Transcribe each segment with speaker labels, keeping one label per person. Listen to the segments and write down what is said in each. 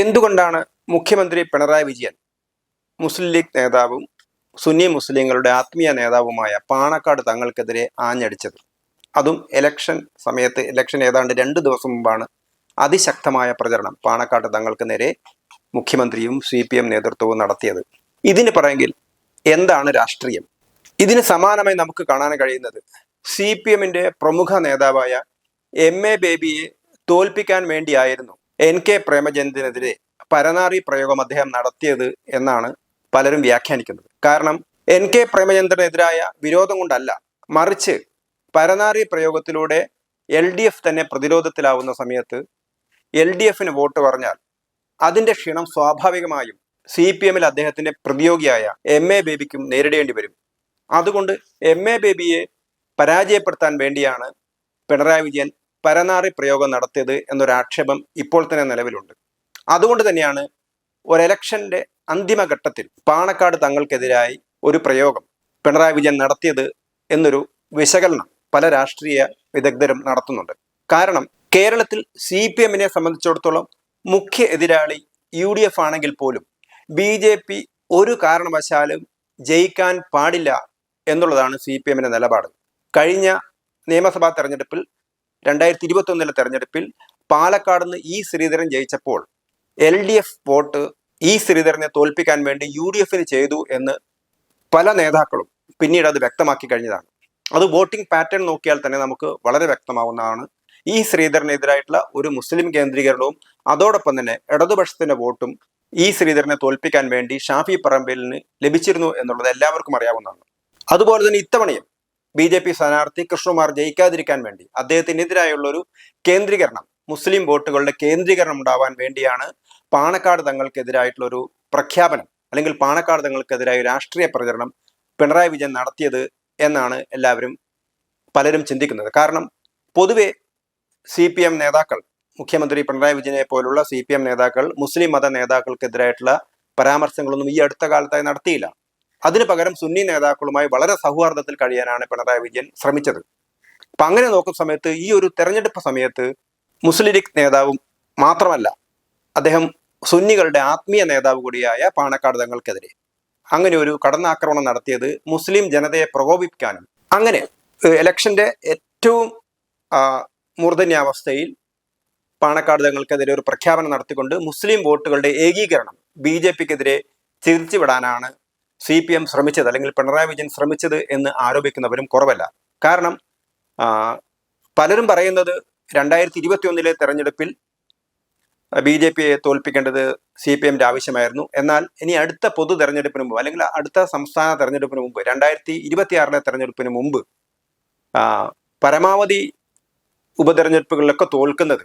Speaker 1: എന്തുകൊണ്ടാണ് മുഖ്യമന്ത്രി പിണറായി വിജയൻ മുസ്ലിം ലീഗ് നേതാവും സുന്നി മുസ്ലിങ്ങളുടെ ആത്മീയ നേതാവുമായ പാണക്കാട് തങ്ങൾക്കെതിരെ ആഞ്ഞടിച്ചത്? അതും ഇലക്ഷൻ സമയത്ത് ഇലക്ഷൻ ഏതാണ്ട് രണ്ട് ദിവസം മുമ്പാണ് അതിശക്തമായ പ്രചരണം പാണക്കാട് തങ്ങൾക്ക് നേരെ മുഖ്യമന്ത്രിയും സി പി എം നേതൃത്വവും നടത്തിയത്. ഇതിന് പറയെങ്കിൽ എന്താണ് രാഷ്ട്രീയം? ഇതിന് സമാനമായി നമുക്ക് കാണാൻ കഴിയുന്നത് സി പി എമ്മിന്റെ പ്രമുഖ നേതാവായ എം എ ബേബിയെ തോൽപ്പിക്കാൻ വേണ്ടിയായിരുന്നു എൻ കെ പ്രേമചന്ദ്രനെതിരെ പരനാറി പ്രയോഗം അദ്ദേഹം നടത്തിയത് എന്നാണ് പലരും വ്യാഖ്യാനിക്കുന്നത്. കാരണം എൻ കെ പ്രേമചന്ദ്രനെതിരായ വിരോധം കൊണ്ടല്ല മറിച്ച് പരനാറി പ്രയോഗത്തിലൂടെ എൽ ഡി എഫ് തന്നെ പ്രതിരോധത്തിലാവുന്ന സമയത്ത് എൽ ഡി എഫിന് വോട്ട് പറഞ്ഞാൽ അതിന്റെ ക്ഷീണം സ്വാഭാവികമായും സി പി എമ്മിൽ അദ്ദേഹത്തിന്റെ പ്രതിയോഗിയായ എം എ ബേബിക്കും നേരിടേണ്ടി വരും. അതുകൊണ്ട് എം എ ബേബിയെ പരാജയപ്പെടുത്താൻ വേണ്ടിയാണ് പിണറായി വിജയൻ പരനാറി പ്രയോഗം നടത്തിയത് എന്നൊരു ആക്ഷേപം ഇപ്പോൾ തന്നെ നിലവിലുണ്ട്. അതുകൊണ്ട് തന്നെയാണ് ഒരു ഇലക്ഷന്റെ അന്തിമഘട്ടത്തിൽ പാണക്കാട് തങ്ങൾക്കെതിരായി ഒരു പ്രയോഗം പിണറായി വിജയൻ നടത്തിയത് എന്നൊരു വിശകലനം പല രാഷ്ട്രീയ വിദഗ്ധരും നടത്തുന്നുണ്ട്. കാരണം കേരളത്തിൽ സി പി എമ്മിനെ സംബന്ധിച്ചിടത്തോളം മുഖ്യ എതിരാളി യു ഡി എഫ് ആണെങ്കിൽ പോലും ബി ജെ പി ഒരു കാരണവശാലും ജയിക്കാൻ പാടില്ല എന്നുള്ളതാണ് സി പി എമ്മിന്റെ നിലപാട്. കഴിഞ്ഞ നിയമസഭാ തെരഞ്ഞെടുപ്പിൽ രണ്ടായിരത്തി ഇരുപത്തി ഒന്നിലെ തെരഞ്ഞെടുപ്പിൽ പാലക്കാട് നിന്ന് E Sreedharan ജയിച്ചപ്പോൾ L D F vote E ശ്രീധരനെ തോൽപ്പിക്കാൻ വേണ്ടി യു ഡി എഫിന് ചെയ്തു എന്ന് പല നേതാക്കളും പിന്നീട് അത് വ്യക്തമാക്കി കഴിഞ്ഞതാണ്. അത് വോട്ടിംഗ് പാറ്റേൺ നോക്കിയാൽ തന്നെ നമുക്ക് വളരെ വ്യക്തമാവുന്നതാണ്. ഈ ശ്രീധരനെതിരായിട്ടുള്ള ഒരു മുസ്ലിം കേന്ദ്രീകരണവും അതോടൊപ്പം തന്നെ ഇടതുപക്ഷത്തിന്റെ വോട്ടും ഈ ശ്രീധരനെ തോൽപ്പിക്കാൻ വേണ്ടി ഷാഫി പറമ്പലിന് ലഭിച്ചിരുന്നു എന്നുള്ളത് എല്ലാവർക്കും അറിയാവുന്നതാണ്. അതുപോലെ തന്നെ ഇത്തവണയും ബി ജെ പി സ്ഥാനാർത്ഥി കൃഷ്ണകുമാർ ജയിക്കാതിരിക്കാൻ വേണ്ടി അദ്ദേഹത്തിനെതിരായുള്ള ഒരു കേന്ദ്രീകരണം മുസ്ലിം വോട്ടുകളുടെ കേന്ദ്രീകരണം ഉണ്ടാവാൻ വേണ്ടിയാണ് പാണക്കാട് തങ്ങൾക്കെതിരായിട്ടുള്ള ഒരു പ്രഖ്യാപനം അല്ലെങ്കിൽ പാണക്കാട് തങ്ങൾക്കെതിരായ രാഷ്ട്രീയ പ്രചരണം പിണറായി വിജയൻ നടത്തിയത് എന്നാണ് എല്ലാവരും പലരും ചിന്തിക്കുന്നത്. കാരണം പൊതുവെ സി പി എം നേതാക്കൾ മുഖ്യമന്ത്രി പിണറായി വിജയനെ പോലുള്ള സി പി എം നേതാക്കൾ മുസ്ലിം മത നേതാക്കൾക്കെതിരായിട്ടുള്ള പരാമർശങ്ങളൊന്നും ഈ അടുത്ത കാലത്തായി നടത്തിയില്ല. അതിനു പകരം സുന്നി നേതാക്കളുമായി വളരെ സൗഹാർദ്ദത്തിൽ കഴിയാനാണ് പിണറായി വിജയൻ ശ്രമിച്ചത്. അപ്പൊ അങ്ങനെ നോക്കുന്ന സമയത്ത് ഈ ഒരു തെരഞ്ഞെടുപ്പ് സമയത്ത് മുസ്ലിം ലീഗ് നേതാവും മാത്രമല്ല അദ്ദേഹം സുന്നികളുടെ ആത്മീയ നേതാവ് കൂടിയായ പാണക്കാട് തങ്ങൾക്കെതിരെ അങ്ങനെ ഒരു കടന്നാക്രമണം നടത്തിയത് മുസ്ലിം ജനതയെ പ്രകോപിപ്പിക്കാനും അങ്ങനെ ഇലക്ഷന്റെ ഏറ്റവും മൂർധന്യാവസ്ഥയിൽ പാണക്കാട് തങ്ങൾക്കെതിരെ ഒരു പ്രഖ്യാപനം നടത്തിക്കൊണ്ട് മുസ്ലിം വോട്ടുകളുടെ ഏകീകരണം ബി ജെ പിക്കെതിരെ തിരിച്ചുവിടാനാണ് സി പി എം ശ്രമിച്ചത് അല്ലെങ്കിൽ പിണറായി വിജയൻ ശ്രമിച്ചത് എന്ന് ആരോപിക്കുന്നവരും കുറവല്ല. കാരണം പലരും പറയുന്നത് രണ്ടായിരത്തി ഇരുപത്തി ഒന്നിലെ തെരഞ്ഞെടുപ്പിൽ ബി ജെ പിയെ തോൽപ്പിക്കേണ്ടത് സി പി എമ്മിന്റെ ആവശ്യമായിരുന്നു. എന്നാൽ ഇനി അടുത്ത പൊതു തെരഞ്ഞെടുപ്പിന് മുമ്പ് അല്ലെങ്കിൽ അടുത്ത സംസ്ഥാന തെരഞ്ഞെടുപ്പിന് മുമ്പ് രണ്ടായിരത്തി ഇരുപത്തിയാറിലെ തെരഞ്ഞെടുപ്പിന് മുമ്പ് പരമാവധി ഉപതെരഞ്ഞെടുപ്പുകളിലൊക്കെ തോൽക്കുന്നത്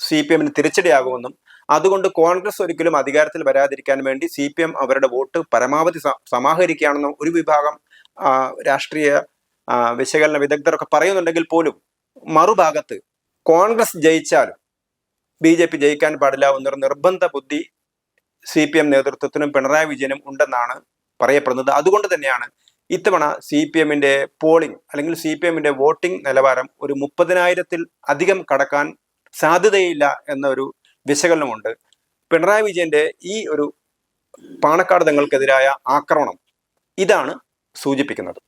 Speaker 1: സി പി എമ്മിന് തിരിച്ചടിയാകുമെന്നും അതുകൊണ്ട് കോൺഗ്രസ് ഒരിക്കലും അധികാരത്തിൽ വരാതിരിക്കാൻ വേണ്ടി സി പി എം അവരുടെ വോട്ട് പരമാവധി സമാഹരിക്കുകയാണെന്ന് ഒരു വിഭാഗം രാഷ്ട്രീയ വിശകലന വിദഗ്ധരൊക്കെ പറയുന്നുണ്ടെങ്കിൽ പോലും മറുഭാഗത്ത് കോൺഗ്രസ് ജയിച്ചാലും ബി ജെ പി ജയിക്കാൻ പാടില്ല എന്നൊരു നിർബന്ധ ബുദ്ധി സി പി എം നേതൃത്വത്തിനും പിണറായി വിജയനും ഉണ്ടെന്നാണ് പറയപ്പെടുന്നത്. അതുകൊണ്ട് തന്നെയാണ് ഇത്തവണ സി പി എമ്മിന്റെ പോളിംഗ് അല്ലെങ്കിൽ സി പി എമ്മിന്റെ വോട്ടിംഗ് നിലവാരം ഒരു മുപ്പതിനായിരത്തിൽ അധികം കടക്കാൻ സാധ്യതയില്ല എന്നൊരു വിശകലനമുണ്ട്. പിണറായി വിജയന്റെ ഈ ഒരു പാണക്കാട് തങ്ങൾക്കെതിരായ ആക്രമണം ഇതാണ് സൂചിപ്പിക്കുന്നത്.